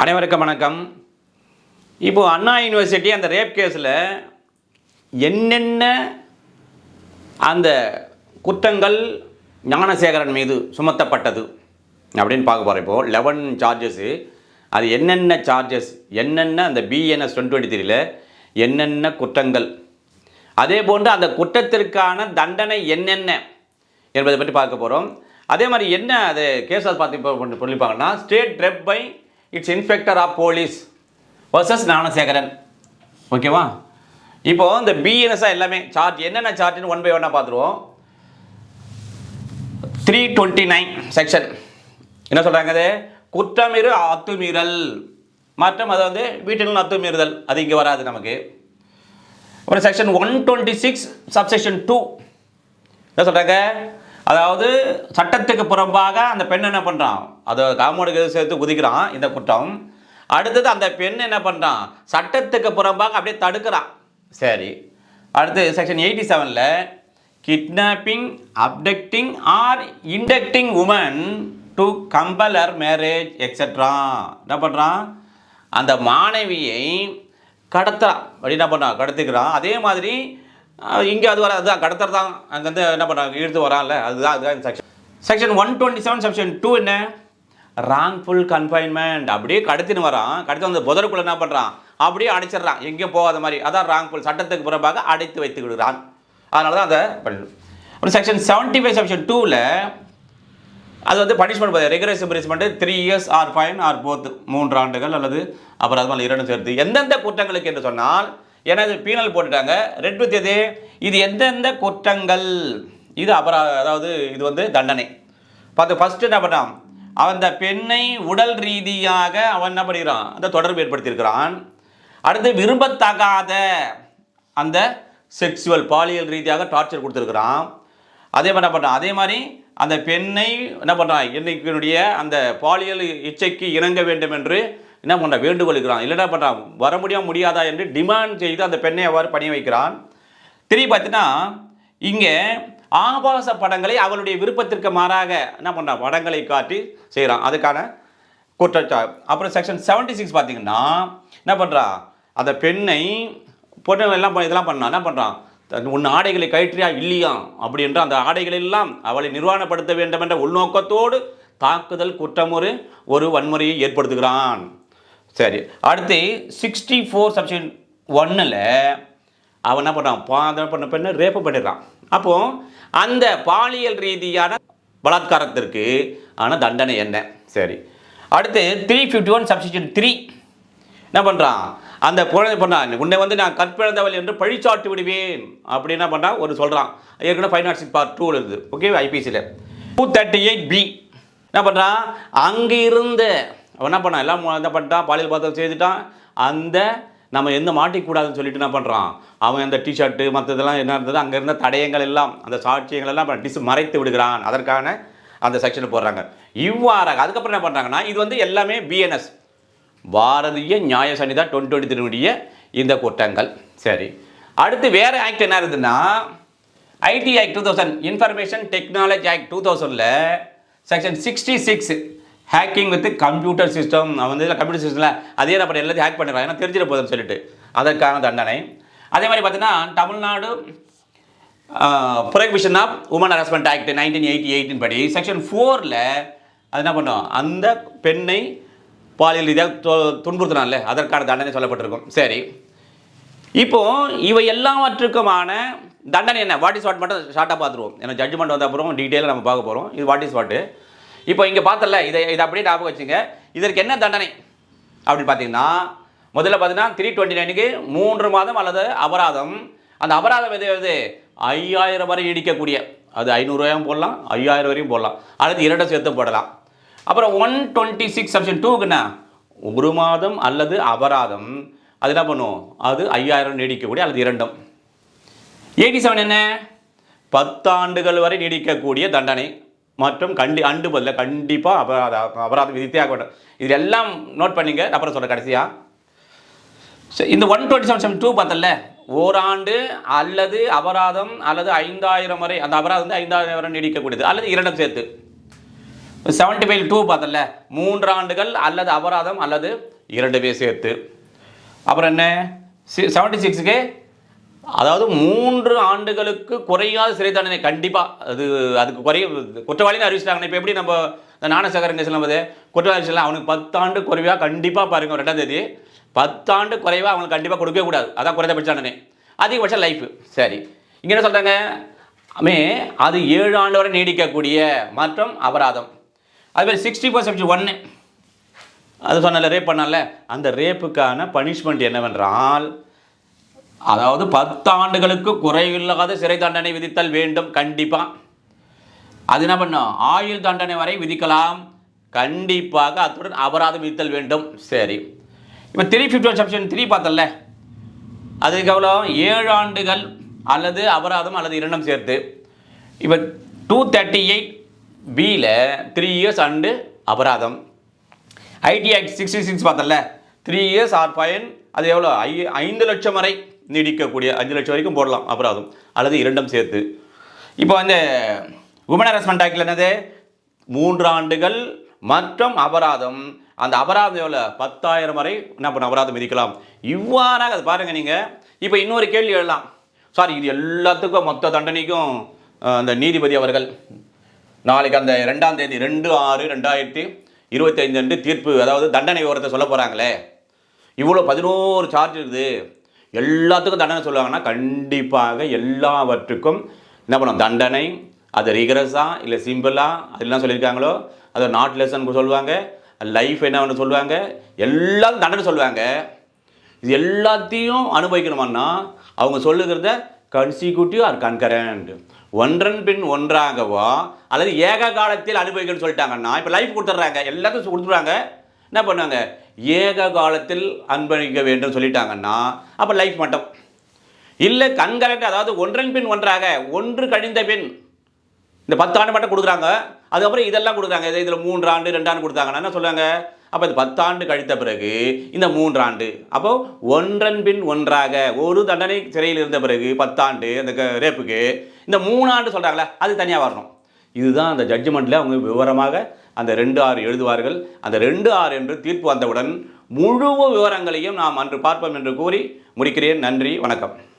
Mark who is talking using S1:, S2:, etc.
S1: அனைவருக்கும் வணக்கம். இப்போது அண்ணா யூனிவர்சிட்டி அந்த ரேப் கேஸில் என்னென்ன அந்த குற்றங்கள் ஞானசேகரன் மீது சுமத்தப்பட்டது அப்படின்னு பார்க்க போகிறோம் இப்போது லெவன் சார்ஜஸ்ஸு அது என்னென்ன சார்ஜஸ் என்னென்ன அந்த பிஎன்எஸ் டுவெண்ட்டி டுவெண்ட்டி த்ரீல என்னென்ன குற்றங்கள்? அதே போன்று அந்த குற்றத்திற்கான தண்டனை என்னென்ன என்பதை பற்றி பார்க்க போகிறோம் அதே மாதிரி என்ன அது கேஸஸ் பார்த்து இப்போ ஒன்று சொல்லிப்பாங்கன்னா state rep by its inspector of police versus Gnanasekaran ஓகேவா இப்போ இந்த பிஎன்எஸ்ஆ எல்லாமே சார்ஜ் என்னென்ன சார்ஜ்னு ஒன் பை ஒன்னாக பார்த்துருவோம். த்ரீ டுவெண்ட்டி நைன் செக்ஷன் என்ன சொல்கிறாங்க அது குற்றமிரு அத்துமீறல் மற்றும் அது வந்து வீட்டில் அத்துமீறுதல் அது இங்கே வராது நமக்கு. அப்புறம் section one twenty six subsection two என்ன சொல்கிறாங்க அதாவது சட்டத்துக்கு புறம்பாக அந்த பெண் என்ன பண்ணுறான் அதை காமோடுக்கு சேர்த்து குதிக்கிறான் இந்த குற்றம். அடுத்தது அந்த பெண் என்ன பண்ணுறான் சட்டத்துக்கு புறம்பாக அப்படியே தடுக்கிறான். சரி. அடுத்து செக்ஷன் எயிட்டி செவனில் kidnapping abducting or inducting woman to compel her marriage etcetera என்ன பண்ணுறான் அந்த மாணவியை கடத்துறான். அப்படி என்ன பண்ணுறான் கடத்துக்கிறான். அதே மாதிரி இங்கே அது வர அதுதான் கடத்தர் தான். அங்கேருந்து என்ன பண்ணுறாங்க இழுத்து வரான்ல. அதுதான் அதுதான் section section one twenty seven section two என்ன? ராங்ஃபுல் கன்ஃபைன்மெண்ட் அப்படியே கடத்தின்னு வரான். கடத்தி வந்து புதருக்குள்ளே என்ன பண்ணுறான் அப்படியே அடைச்சிடுறான். எங்கேயும் போகாத மாதிரி. அதான் ராங்ஃபுல் சட்டத்துக்கு புறம்பாக அடைத்து வைத்து விடுறான் அதனால தான் அதை பண்ணு அப்புறம் செக்ஷன் செவன்ட்டி ஃபைவ் செக்ஷன் டூவில் அது வந்து punishment regulation punishment three years or fine or both மூன்று ஆண்டுகள் அல்லது அப்புறம் அது மாதிரி இரண்டு சேர்த்து. எந்தெந்த குற்றங்களுக்கு என்று சொன்னால் எனது பீனல் போட்டுட்டாங்க. ரெட் வித் எது? இது எந்தெந்த குற்றங்கள்? இது அபராத அதாவது இது வந்து தண்டனை. பார்த்து ஃபஸ்ட்டு என்ன பண்ணான்? அவன் அந்த பெண்ணை உடல் ரீதியாக அவன் என்ன பண்ணிக்கிறான்? அந்த தொடர்பு ஏற்படுத்தியிருக்கிறான். அடுத்து விரும்பத்தகாத அந்த செக்ஸுவல் பாலியல் ரீதியாக டார்ச்சர் கொடுத்துருக்குறான். அதே மாதிரி என்ன பண்ணுறான் அதே மாதிரி அந்த பெண்ணை என்ன பண்ணுறான் இன்னைக்கினுடைய அந்த பாலியல் இச்சைக்கு இணங்க வேண்டும் என்று என்ன பண்ணுறான் வேண்டுகோளுக்கிறான் இல்லை என்ன பண்ணுறான் வர முடியாம முடியாதா என்று டிமாண்ட் செய்து அந்த பெண்ணை அவ்வாறு பணி வைக்கிறான். திரும்பி பார்த்தீங்கன்னா இங்கே ஆபாச படங்களை அவளுடைய விருப்பத்திற்கு மாறாக என்ன பண்ணுறான் படங்களை காட்டி செய்கிறான். அதுக்கான குற்றச்சா அப்புறம் செக்ஷன் செவன்டி சிக்ஸ் பார்த்தீங்கன்னா என்ன பண்ணுறா அந்த பெண்ணை பொண்ணு எல்லாம் பண்ண- இதெல்லாம் பண்ணான் என்ன பண்ணுறான் உன் ஆடைகளை கயிற்றியா? இல்லையா? அப்படி என்று அந்த ஆடைகள் எல்லாம் அவளை நிர்வாணப்படுத்த வேண்டும் என்ற உள்நோக்கத்தோடு தாக்குதல் குற்றமுறு ஒரு வன்முறையை ஏற்படுத்துகிறான். சரி அடுத்து சிக்ஸ்டி ஃபோர் சப்ஷன் ஒன்னில் அவன் என்ன பண்ணுறான் பாதம் பண்ண பெண்ணை ரேப்பு பண்ணிடுறான். அப்போ அந்த பாலியல் ரீதியான பலாத்காரத்திற்கு ஆன தண்டனை என்ன? சரி அடுத்து three fifty one substitution three என்ன பண்ணுறான் அந்த குழந்தை பண்ணான் உன்னை வந்து நான் கற்பிழந்தவள் என்று பழிச்சாட்டி விடுவேன். அப்படி என்ன பண்ணுறான் ஒரு சொல்கிறான் ஏற்கனவே five nought six part two இருக்குது ஓகே ஐபிசியில் டூ தேர்ட்டி எயிட் பி என்ன பண்ணுறான் அங்கே இருந்த அவன் என்ன பண்ணான்? எல்லாம் என்ன பண்ணிட்டான்? பாலியல் பாத்திரம் செய்துட்டான். அந்த நம்ம எந்த மாட்டிக்கூடாதுன்னு சொல்லிட்டு என்ன பண்ணுறான் அவன் அந்த டிஷர்ட்டு மற்றதெல்லாம் என்ன இருந்தது? அங்கே இருந்த தடயங்கள் எல்லாம் அந்த சாட்சியங்கள் எல்லாம் டிஸ் மறைத்து விடுகிறான். அதற்கான அந்த செக்ஷனை போடுறாங்க. இவ்வாறாக அதுக்கப்புறம் என்ன பண்ணுறாங்கன்னா இது வந்து எல்லாமே பிஎன்எஸ் பாரதிய நியாய சன்னிதா டுவெண்ட்டி டுவெண்ட்டி த்ரீனுடைய இந்த குற்றங்கள் சரி. அடுத்து வேறு ஆக்ட் என்ன இருக்குதுன்னா IT act two thousand information technology act two தௌசண்டில் section sixty six hacking with computer system வந்து கம்ப்யூட்டர் சிஸ்டமில் அதே நான் பண்ணி எல்லாத்தையும் ஹேக் பண்ணிடுறான். ஏன்னா தெரிஞ்சிட போதுன்னு சொல்லிட்டு. அதற்கான தண்டனை. அதே மாதிரி பார்த்தீங்கன்னா Tamil Nadu prohibition of woman harassment act nineteen eighty eighteen படி செக்ஷன் ஃபோரில் அது என்ன பண்ணோம்? அந்த பெண்ணை பாலியல் ரீதியாக து- துன்புறுத்தினான்ல அதற்கான தண்டனை சொல்லப்பட்டிருக்கும். சரி. இப்போ இவை எல்லாவற்றுக்குமான தண்டனை என்ன? வாட் இஸ் வாட் மட்டும் ஷார்ட்டாக பார்த்துருவோம். ஏன்னா ஜட்ஜ்மெண்ட் வந்த அப்புறம் டீட்டெயிலாக நம்ம பார்க்க போகிறோம் இது வாட் இஸ் வாட்டு இப்போ இங்கே பார்த்தல இதை இதை அப்படியே ஞாபகம் வச்சுங்க. இதற்கு என்ன தண்டனை? அப்படின்னு பார்த்தீங்கன்னா முதல்ல பார்த்தீங்கன்னா த்ரீ டுவெண்ட்டி நைனுக்கு மூன்று மாதம் அல்லது அபராதம். அந்த அபராதம் எது எது? ஐயாயிரம் வரை இடிக்கக்கூடிய அது ஐநூறுரூவாயும் போடலாம் ஐயாயிரம் வரையும் போடலாம். அல்லது இரண்டும் சேர்த்து போடலாம். அப்புறம் ஒன் டுவெண்ட்டி சிக்ஸ் செக்ஷன் டூக்குண்ணா ஒரு மாதம் அல்லது அபராதம். அது என்ன பண்ணும்? அது ஐயாயிரம் நீடிக்கக்கூடிய அல்லது இரண்டும். எயிட்டி செவன் என்ன? பத்தாண்டுகள் வரை நீடிக்கக்கூடிய தண்டனை. மற்றும் கண்டி அண்டு பதில் கண்டிப்பாக அபராத அபராதம் விதித்தே ஆக வேண்டும் இது எல்லாம் நோட் பண்ணிங்க. அப்புறம் சொல்கிறேன் கடைசியாக சரி, இந்த one twenty seven seven two பார்த்தல ஓராண்டு அல்லது அபராதம் அல்லது ஐந்தாயிரம் வரை அந்த அபராதம் வந்து ஐந்தாயிரம் வரை நீடிக்கக்கூடியது. அல்லது இரண்டும் சேர்த்து. செவன்டி ஃபைவ் டூ பார்த்தல மூன்று ஆண்டுகள் அல்லது அபராதம் அல்லது இரண்டு பேர் சேர்த்து. அப்புறம் என்ன? செவன்டி சிக்ஸுக்கு அதாவது மூன்று ஆண்டுகளுக்கு குறையாத சிறை தண்டனை கண்டிப்பாக அது அதுக்கு குறைய குற்றவாளின்னு அறிவிச்சிட்டாங்க இப்போ எப்படி நம்ம இந்த ஞானசேகரன் கேசில் போது குற்றவாளி சொல்லலாம் அவனுக்கு பத்தாண்டு குறைவாக கண்டிப்பாக பாருங்க ரெண்டாம் தேதி. பத்தாண்டு குறைவாக அவங்களுக்கு கண்டிப்பாக கொடுக்கவே கூடாது. அதான் குறைந்தபட்ச தண்டனை. அதிகபட்சம் லைஃப். சரி. இங்கே என்ன சொல்கிறாங்க மே அது ஏழு ஆண்டு வரை நீடிக்கக்கூடிய மற்றும் அபராதம். அதுமாதிரி சிக்ஸ்டி பர்சன்ட் ஒன்று அது சொன்னல ரேப் பண்ணல அந்த ரேப்புக்கான பனிஷ்மெண்ட் என்னவென்றால் அதாவது பத்தாண்டுகளுக்கு குறைவில்லாத சிறை தண்டனை விதித்தல் வேண்டும் கண்டிப்பாக அது என்ன பண்ணும் ஆயுள் தண்டனை வரை விதிக்கலாம். கண்டிப்பாக அத்துடன் அபராதம் விதித்தல் வேண்டும். சரி. இப்போ three fifty one section three பார்த்தல அதுக்கு எவ்வளோ ஏழு ஆண்டுகள் அல்லது அபராதம் அல்லது இரண்டும் சேர்த்து. இப்போ டூ தேர்ட்டி எயிட் பியில் த்ரீ இயர்ஸ் அண்டு அபராதம். ஐடி ஆக்ட் சிக்ஸ்டி சிக்ஸ் பார்த்தல த்ரீ இயர்ஸ் ஆர் ஃபைன் அது எவ்வளோ ஐ ஐந்து லட்சம் வரை. நீடிக்கக்கூடிய அஞ்சு லட்சம் வரைக்கும் போடலாம். அபராதம் அல்லது இரண்டும் சேர்த்து. இப்போ வந்து உமன் ஹரஸ்மெண்ட் ஆக்டில் என்னது? மூன்று ஆண்டுகள் மற்றும் அபராதம். அந்த அபராதம் எவ்வளோ பத்தாயிரம் வரை என்ன பண்ண அபராதம் விதிக்கலாம். இவ்வாறாக அது பாருங்கள் நீங்கள் இப்போ இன்னொரு கேள்வி எழலாம் சாரி இது எல்லாத்துக்கும் மொத்த தண்டனைக்கும் அந்த நீதிபதி அவர்கள். நாளைக்கு அந்த ரெண்டாம் தேதி ரெண்டு ஆறு ரெண்டாயிரத்தி இருபத்தைந்து அன்று தீர்ப்பு அதாவது தண்டனை விவரத்தை சொல்ல போகிறாங்களே இவ்வளோ பதினோரு சார்ஜ் இருக்குது. எல்லாத்துக்கும் தண்டனை சொல்லுவாங்கன்னா கண்டிப்பாக எல்லாவற்றுக்கும் என்ன பண்ணும்? தண்டனை. அது ரிகரஸாக இல்லை சிம்பிளாக அதெல்லாம் சொல்லியிருக்காங்களோ? அது நாட் லெசன் சொல்லுவாங்க. லைஃப் என்ன ஒன்று சொல்லுவாங்க? எல்லாம் தண்டனை சொல்லுவாங்க. இது எல்லாத்தையும் அனுபவிக்கணுமான்னா அவங்க சொல்லுகிறத கன்சிக்யூட்டிவ் ஆர் கன்கரண்ட் ஒன்றன் பின் ஒன்றாகவோ அல்லது ஏக காலத்தில் அனுபவிக்கணும்னு சொல்லிட்டாங்கன்னா இப்போ லைஃப் கொடுத்துட்றாங்க. எல்லாத்தையும் கொடுத்துட்றாங்க. என்ன பண்ணாங்க ஏக காலத்தில் அன்பளிக்க வேண்டும் சொல்லிட்டாங்கன்னா அப்போ லைஃப் மட்டும். இல்லை கன்கரண்ட் அதாவது ஒன்றன் பின் ஒன்றாக ஒன்று கழிந்த பின் இந்த பத்தாண்டு மட்டும் கொடுக்குறாங்க அதுக்கப்புறம் இதெல்லாம் கொடுக்குறாங்க. இது இதில் மூன்று ஆண்டு ரெண்டு ஆண்டு கொடுத்தாங்கன்னா என்ன சொல்கிறாங்க அப்போ இந்த பத்தாண்டு கழித்த பிறகு இந்த மூன்றாண்டு அப்போ ஒன்றன் பின் ஒன்றாக ஒரு தண்டனை சிறையில் இருந்த பிறகு பத்தாண்டு அந்த க- ரேப்புக்கு இந்த மூணாண்டு சொல்கிறாங்களே அது தனியாக வரணும். இதுதான் அந்த ஜட்ஜ்மெண்ட்டில் அவங்க விவரமாக அந்த ரெண்டு ஆறு எழுதுவார்கள். அந்த ரெண்டு ஆறு என்று தீர்ப்பு வந்தவுடன் முழு விவரங்களையும் நாம் அன்று பார்ப்போம் என்று கூறி முடிக்கிறேன். நன்றி வணக்கம்.